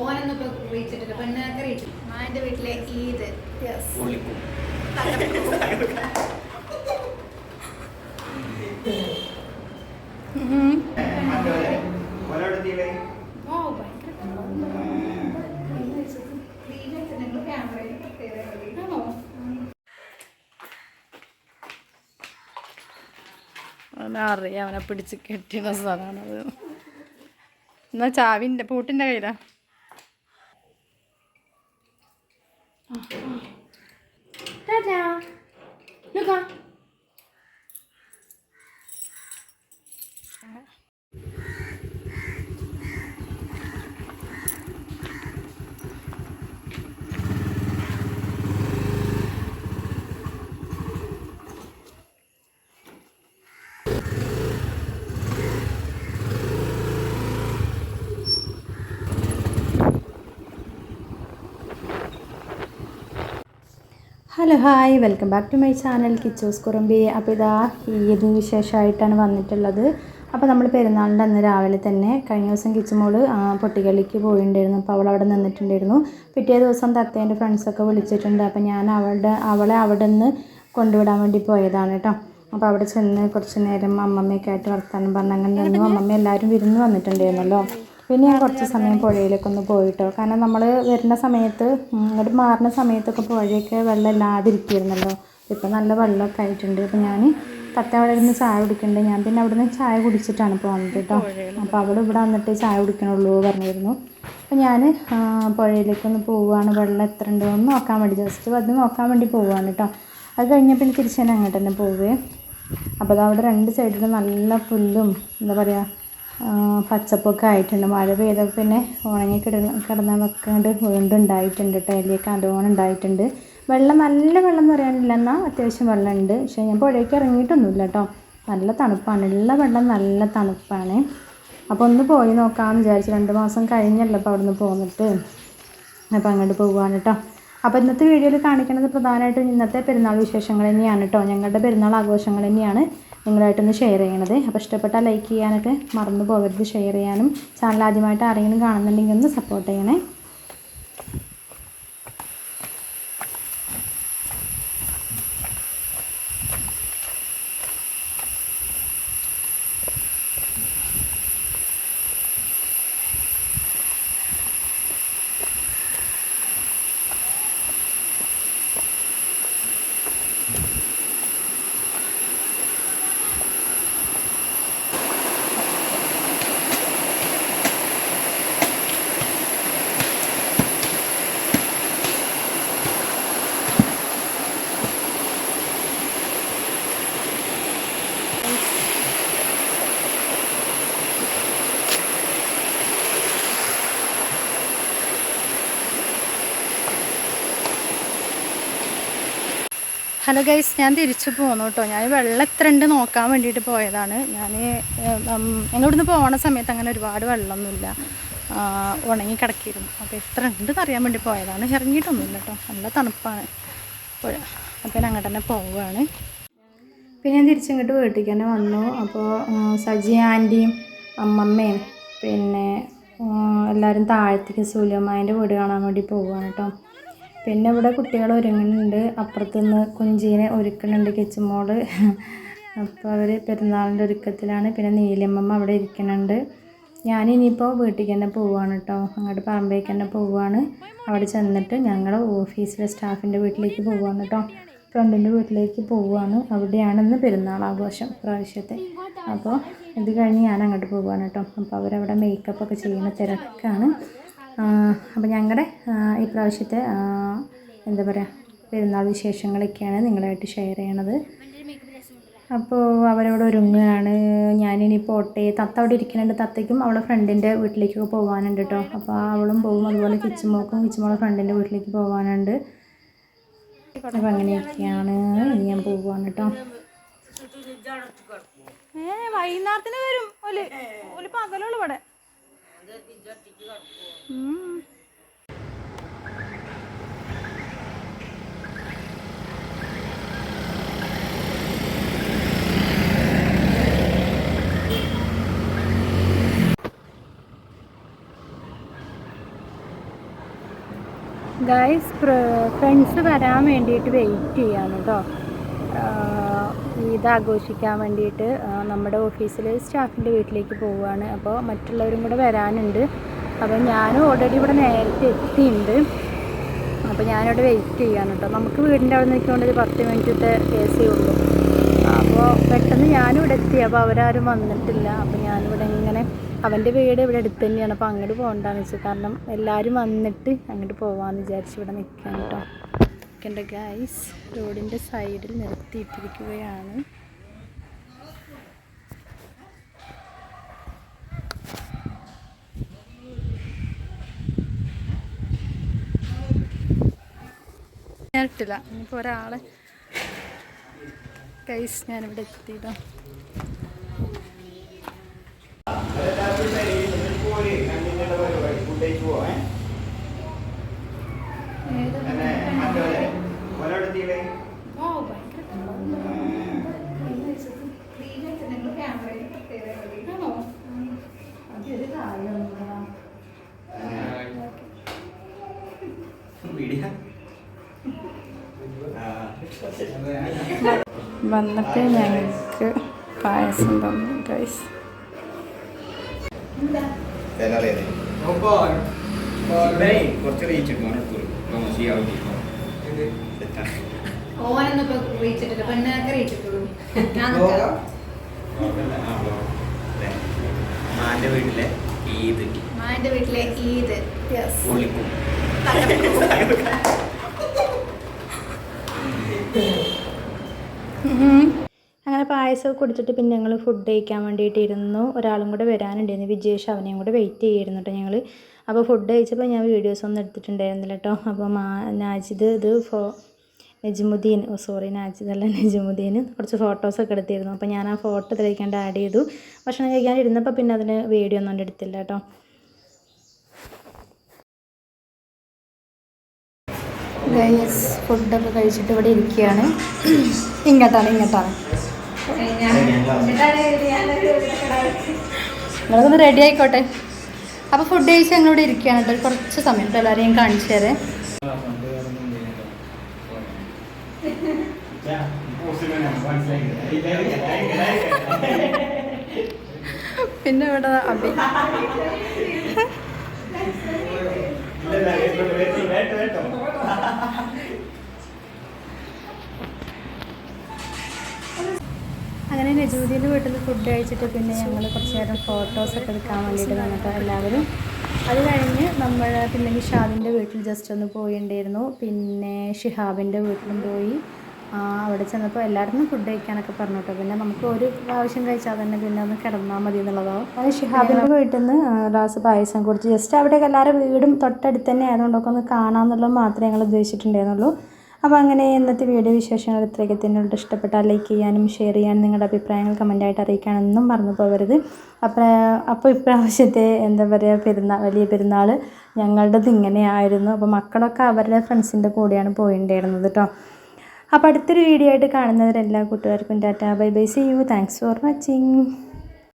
ഓനൊന്നും ഇപ്പൊ റീച്ചിട്ടില്ല പെണ്ണൊക്കെ റീച്ച് മാന്റെ വീട്ടിലെ ഈദ് യെസ് അവനറിയാം അവനെ പിടിച്ച് കെട്ടിയ സ്ഥലമാണത് എന്നാ ചാവിന്റെ പൂട്ടിന്റെ കയ്യിലാ. Hello hi. Welcome back to my channel Kichus കുറുമ്പി. അപ്പോൾ ഇതാ ഈദിന് വിശേഷമായിട്ടാണ് വന്നിട്ടുള്ളത്. അപ്പോൾ നമ്മൾ പെരുന്നാളിന്റെ അന്ന് രാവിലെ തന്നെ കഴിഞ്ഞ ദിവസം കിച്ചുമോൾ ആ, പൊട്ടിക്കല്ലിക്ക് പോയിട്ടുണ്ടായിരുന്നു അപ്പോൾ അവൾ അവിടെ നിന്നിട്ടുണ്ടായിരുന്നു. പിറ്റേ ദിവസം തത്തേന്റെ ഫ്രണ്ട്സൊക്കെ വിളിച്ചിട്ടുണ്ട്. അപ്പോൾ ഞാൻ അവളുടെ അവളെ അവിടെ നിന്ന് കൊണ്ടുവിടാൻ വേണ്ടി പോയതാണ് കേട്ടോ. അപ്പോൾ അവിടെ ചെന്ന് കുറച്ച് നേരം അമ്മമ്മയൊക്കെ ആയിട്ട് വർത്താനം പറഞ്ഞ് അങ്ങനെ നിന്നു. അമ്മമ്മ എല്ലാവരും വിരുന്ന് വന്നിട്ടുണ്ടായിരുന്നല്ലോ. പിന്നെ ഞാൻ കുറച്ച് സമയം പുഴയിലൊക്കെ ഒന്ന് പോയിട്ടോ. കാരണം നമ്മൾ വരുന്ന സമയത്ത് ഇങ്ങോട്ട് മാറുന്ന സമയത്തൊക്കെ പുഴയൊക്കെ വെള്ളം ഇല്ലാതിരിക്കുമായിരുന്നല്ലോ ഇപ്പം നല്ല വെള്ളമൊക്കെ ആയിട്ടുണ്ട്. അപ്പം ഞാൻ തത്ത അവിടെ ഇരുന്ന് ചായ കുടിക്കുന്നുണ്ട് ഞാൻ പിന്നെ അവിടെ നിന്ന് ചായ കുടിച്ചിട്ടാണ് ഇപ്പോൾ വന്നത് കേട്ടോ. അപ്പോൾ അവൾ ഇവിടെ വന്നിട്ട് ചായ കുടിക്കണുള്ളൂ പറഞ്ഞിരുന്നു. അപ്പോൾ ഞാൻ പുഴയിലേക്കൊന്ന് പോവുകയാണ്. വെള്ളം എത്ര ഉണ്ടോ എന്ന് നോക്കാൻ വേണ്ടി. ജസ്റ്റ് അത് നോക്കാൻ വേണ്ടി പോവുകയാണ് കേട്ടോ. അത് കഴിഞ്ഞപ്പോൾ പിന്നെ തിരിച്ച് തന്നെ അങ്ങോട്ട് തന്നെ പോവേ അപ്പോൾ അത് അവിടെ രണ്ട് സൈഡിലും നല്ല പുല്ലും എന്താ പറയുക പച്ചപ്പൊക്കെ ആയിട്ടുണ്ട്. മഴ പെയ്തപ്പോൾ പിന്നെ ഉണങ്ങി കിടന്ന് കിടന്നതൊക്കെ കൊണ്ട് വീണ്ടും ഉണ്ടായിട്ടുണ്ട് കേട്ടോ അതിലേക്ക് നല്ലോണം ഉണ്ടായിട്ടുണ്ട്. വെള്ളം നല്ല വെള്ളം എന്ന് പറയാനില്ല. എന്നാൽ അത്യാവശ്യം വെള്ളമുണ്ട്. പക്ഷേ ഞാൻ പുഴയ്ക്ക് ഇറങ്ങിയിട്ടൊന്നുമില്ല കേട്ടോ നല്ല തണുപ്പാണ്. ഉള്ള വെള്ളം നല്ല തണുപ്പാണ്. അപ്പോൾ ഒന്ന് പോയി നോക്കാമെന്ന് വിചാരിച്ചു രണ്ട് മാസം കഴിഞ്ഞല്ലോ അപ്പോൾ അവിടെ നിന്ന് പോന്നിട്ട്. അപ്പോൾ അങ്ങോട്ട് പോവുകയാണ് കേട്ടോ അപ്പോൾ ഇന്നത്തെ വീഡിയോയിൽ കാണിക്കുന്നത് പ്രധാനമായിട്ടും ഇന്നത്തെ പെരുന്നാൾ വിശേഷങ്ങൾ തന്നെയാണ് കേട്ടോ ഞങ്ങളുടെ പെരുന്നാൾ ആഘോഷങ്ങൾ തന്നെയാണ്. നിങ്ങളായിട്ടൊന്ന് ഷെയർ ചെയ്യണത്. അപ്പോൾ ഇഷ്ടപ്പെട്ടാൽ ലൈക്ക് ചെയ്യാനൊക്കെ മറന്നു പോകരുത്. ഷെയർ ചെയ്യാനും ചാനൽ ആദ്യമായിട്ട് ആരെങ്കിലും കാണുന്നുണ്ടെങ്കിൽ ഒന്ന് സപ്പോർട്ട് ചെയ്യണേ. ഹലോ ഗൈസ് ഞാൻ തിരിച്ചു പോന്നു കേട്ടോ. ഞാൻ വെള്ളം എത്ര ഉണ്ട് നോക്കാൻ വേണ്ടിയിട്ട് പോയതാണ്. ഞാൻ ഞങ്ങളിവിടുന്ന് പോണ സമയത്ത് അങ്ങനെ ഒരുപാട് വെള്ളമൊന്നുമില്ല. ഉണങ്ങി കിടക്കിയിരുന്നു. അപ്പോൾ എത്ര ഉണ്ടെന്ന് അറിയാൻ വേണ്ടി പോയതാണ്. ഇറങ്ങിയിട്ടൊന്നുമില്ല കേട്ടോ. നല്ല തണുപ്പാണ്. അപ്പോൾ ഞാൻ അങ്ങോട്ട് തന്നെ പോവുകയാണ്. പിന്നെ ഞാൻ തിരിച്ചിങ്ങോട്ട് വീട്ടിലേക്ക് തന്നെ വന്നു. അപ്പോൾ സജി ആന്റിയും അമ്മമ്മയും പിന്നെ എല്ലാവരും താഴത്തേക്ക് സൂര്യമ്മേന്റെ വീട് കാണാൻ വേണ്ടി പോവുകയാണ് കേട്ടോ. പിന്നെ ഇവിടെ കുട്ടികൾ ഒരുങ്ങുന്നുണ്ട്. അപ്പുറത്തു നിന്ന് കുഞ്ചീനെ ഒരുക്കുന്നുണ്ട് കിച്ചുമോൾ. അപ്പോൾ അവർ പെരുന്നാളിന്റെ ഒരുക്കത്തിലാണ്. പിന്നെ നീലിയമ്മ അവിടെ ഇരിക്കുന്നുണ്ട്. ഞാൻ ഇനിയിപ്പോൾ വീട്ടിലേക്ക് തന്നെ പോവുകയാണ് കേട്ടോ. അങ്ങോട്ട് പറമ്പേക്ക് തന്നെ പോവുകയാണ്. അവിടെ ചെന്നിട്ട് ഞങ്ങൾ ഓഫീസിലെ സ്റ്റാഫിന്റെ വീട്ടിലേക്ക് പോവുകയാണ് കേട്ടോ. ഫ്രണ്ടിന്റെ വീട്ടിലേക്ക് പോവുകയാണ്. അവിടെയാണ് ഇന്ന് പെരുന്നാൾ ആഘോഷം പ്രാവശ്യത്തെ അപ്പോൾ ഇത് കഴിഞ്ഞ് ഞാൻ അങ്ങോട്ട് പോവുകയാണ് കേട്ടോ. അപ്പോൾ അവരവിടെ മേക്കപ്പ് ഒക്കെ ചെയ്യുന്ന തിരക്കാണ്. അപ്പോൾ ഞങ്ങളുടെ ഈ പ്രാവശ്യത്തെ എന്താ പറയുക പെരുന്നാൾ വിശേഷങ്ങളൊക്കെയാണ് നിങ്ങളായിട്ട് ഷെയർ ചെയ്യണത്. അപ്പോൾ അവരോട് ഒരുങ്ങുകയാണ് ഞാനിനി പോട്ടെ തത്ത അവിടെ ഇരിക്കുന്നുണ്ട്. തത്തയ്ക്കും അവളെ ഫ്രണ്ടിന്റെ വീട്ടിലേക്കൊക്കെ പോകാനുണ്ട് കേട്ടോ അപ്പോൾ അവളും പോകും അതുപോലെ കിച്ചുമോക്കും കിച്ചുമോളെ ഫ്രണ്ടിന്റെ വീട്ടിലേക്ക് പോകാനുണ്ട് അപ്പോൾ അങ്ങനെയൊക്കെയാണ്. ഞാൻ പോവാണ് കേട്ടോ വൈകുന്നേരത്തിന് വരും. ഒലി പകലുള്ളൂ ഇവിടെ. ഗൈസ് ഫ്രണ്ട്സ് വരാൻ വേണ്ടിയിട്ട് വെയിറ്റ് ചെയ്യാണ് കേട്ടോ ഈദ് ആഘോഷിക്കാൻ വേണ്ടിയിട്ട് നമ്മുടെ ഓഫീസിൽ സ്റ്റാഫിന്റെ വീട്ടിലേക്ക് പോവുകയാണ്. അപ്പോൾ മറ്റുള്ളവരും കൂടെ വരാനുണ്ട്. അപ്പോൾ ഞാനും ഓൾറെഡി ഇവിടെ നേരത്തെ എത്തിയിട്ടുണ്ട്. അപ്പോൾ ഞാനിവിടെ വെയിറ്റ് ചെയ്യാണ് കേട്ടോ. നമുക്ക് വീടിന്റെ അവിടെ നിൽക്കൊണ്ട് ഒരു പത്ത് മിനിറ്റത്തെ കേസേ ഉള്ളൂ. അപ്പോൾ പെട്ടെന്ന് ഞാനും ഇവിടെ എത്തി. അപ്പോൾ അവരാരും വന്നിട്ടില്ല. അപ്പോൾ ഞാനിവിടെ ഇങ്ങനെ അവന്റെ വീട് ഇവിടെ അടുത്ത് തന്നെയാണ്. അപ്പോൾ അങ്ങോട്ട് പോകണ്ടെന്ന് വെച്ചു. കാരണം എല്ലാവരും വന്നിട്ട് അങ്ങോട്ട് പോകാമെന്ന് വിചാരിച്ച് ഇവിടെ നിൽക്കാൻ കേട്ടോ. എന്റെ ഗൈസ് റോഡിന്റെ സൈഡിൽ നിർത്തിയിട്ടിരിക്കുകയാണ്. ഞാൻ ഇട്ടില്ല. ഇനിയിപ്പോൾ ഒരാളെ ഗൈസ് ഞാനിവിടെ എത്തിയിട്ടോ വന്നപ്പോൾ ഞങ്ങൾക്ക് പായസം തന്നു ഗൈസ് ഓനൊന്നും ഇപ്പൊ റീച്ച് ഇട്ടില്ല പെണ്ണൊക്കെ റീച്ച് ഇട്ടുള്ളൂ ഞാൻ. മാന്റെ വീട്ടിലെ ഈദ്. മാന്റെ വീട്ടിലെ ഈദ്. യെസ് പൊളിക്കും അങ്ങനെ പായസമൊക്കെ കുടിച്ചിട്ട് പിന്നെ ഞങ്ങൾ ഫുഡ് കഴിക്കാൻ വേണ്ടിയിട്ട് ഇരുന്നു ഒരാളും കൂടെ വരാനുണ്ടായിരുന്നു. വിജേഷ് അവനെയും കൂടെ വെയിറ്റ് ചെയ്യായിരുന്നു കേട്ടോ ഞങ്ങൾ അപ്പോൾ ഫുഡ് കഴിച്ചപ്പോൾ ഞാൻ വീഡിയോസ് ഒന്നും എടുത്തിട്ടുണ്ടായിരുന്നില്ല കേട്ടോ അപ്പോൾ മാ നാജിദ് ഇത് ഫോ നജുമുദ്ദീൻ ഓ സോറി നാജിദല്ല നജ്മുദ്ദീൻ. കുറച്ച് ഫോട്ടോസൊക്കെ എടുത്തിരുന്നു. അപ്പോൾ ഞാൻ ആ ഫോട്ടോ ഇതിലേക്കാണ്ട് ആഡ് ചെയ്തു. ഭക്ഷണം കഴിക്കാൻ ഇരുന്നപ്പോൾ പിന്നെ അതിന് വീഡിയോ ഒന്നും എടുത്തില്ല കേട്ടോ ഫുഡൊക്കെ കഴിച്ചിട്ട് ഇവിടെ ഇരിക്കുകയാണ്. ഇങ്ങോട്ടാണ് ഇങ്ങോട്ടാണ്. നിങ്ങളൊന്ന് റെഡി ആയിക്കോട്ടെ. അപ്പോൾ ഫുഡ് കഴിച്ച് ഞങ്ങളിവിടെ ഇരിക്കുകയാണ് കേട്ടോ കുറച്ച് സമയം ഇപ്പോൾ എല്ലാവരെയും കാണിച്ചു തരാം പിന്നെ ഇവിടെ അബി അങ്ങനെ നജൂദിന്റെ വീട്ടിൽ ഫുഡ് കഴിച്ചിട്ട് പിന്നെ ഞങ്ങൾ കുറച്ച് നേരം ഫോട്ടോസൊക്കെ എടുക്കാൻ വേണ്ടിയിട്ട് വന്നപ്പോൾ എല്ലാവരും അത് കഴിഞ്ഞ് നമ്മൾ പിന്നെ നിഷാദിന്റെ വീട്ടിൽ ജസ്റ്റ് ഒന്ന് പോയിണ്ടായിരുന്നു. പിന്നെ ഷിഹാബിന്റെ വീട്ടിലും പോയി. അവിടെ ചെന്നപ്പോൾ എല്ലായിടത്തും ഫുഡ് കഴിക്കാനൊക്കെ പറഞ്ഞു കേട്ടോ പിന്നെ നമുക്ക് ഒരു പ്രാവശ്യം കഴിച്ചാൽ തന്നെ പിന്നെ ഒന്ന് കിടന്നാൽ മതി എന്നുള്ളതാവും അത് ഷിഹാബിന്റെ വീട്ടിൽ നിന്ന് ഗ്ലാസ് പായസം കുടിച്ച് ജസ്റ്റ് അവിടെയൊക്കെ എല്ലാവരും വീടും തൊട്ടടുത്ത് തന്നെ ആയതുകൊണ്ടൊക്കെ ഒന്ന് കാണാമെന്നുള്ളത് മാത്രമേ ഞങ്ങൾ ഉദ്ദേശിച്ചിട്ടുണ്ടായിരുന്നുള്ളൂ. അപ്പോൾ അങ്ങനെ ഇന്നത്തെ വീഡിയോ വിശേഷങ്ങൾ ഇത്രയൊക്കെ തന്നെയുണ്ട് ഇഷ്ടപ്പെട്ടാൽ ലൈക്ക് ചെയ്യാനും ഷെയർ ചെയ്യാനും നിങ്ങളുടെ അഭിപ്രായങ്ങൾ കമന്റായിട്ട് അറിയിക്കാനൊന്നും മറന്നു പോകരുത്. അപ്പോൾ അപ്പോൾ ഇപ്രാവശ്യത്തെ എന്താ പറയുക പെരുന്നാൾ വലിയ പെരുന്നാൾ ഞങ്ങളുടേത് ഇങ്ങനെയായിരുന്നു. അപ്പോൾ മക്കളൊക്കെ അവരുടെ ഫ്രണ്ട്സിന്റെ കൂടെയാണ് പോയിണ്ടായിരുന്നത് കേട്ടോ അപ്പോൾ അടുത്തൊരു വീഡിയോ ആയിട്ട് കാണുന്നവരെല്ലാ കൂട്ടുകാർക്കും Tata bye bye see you thanks for watching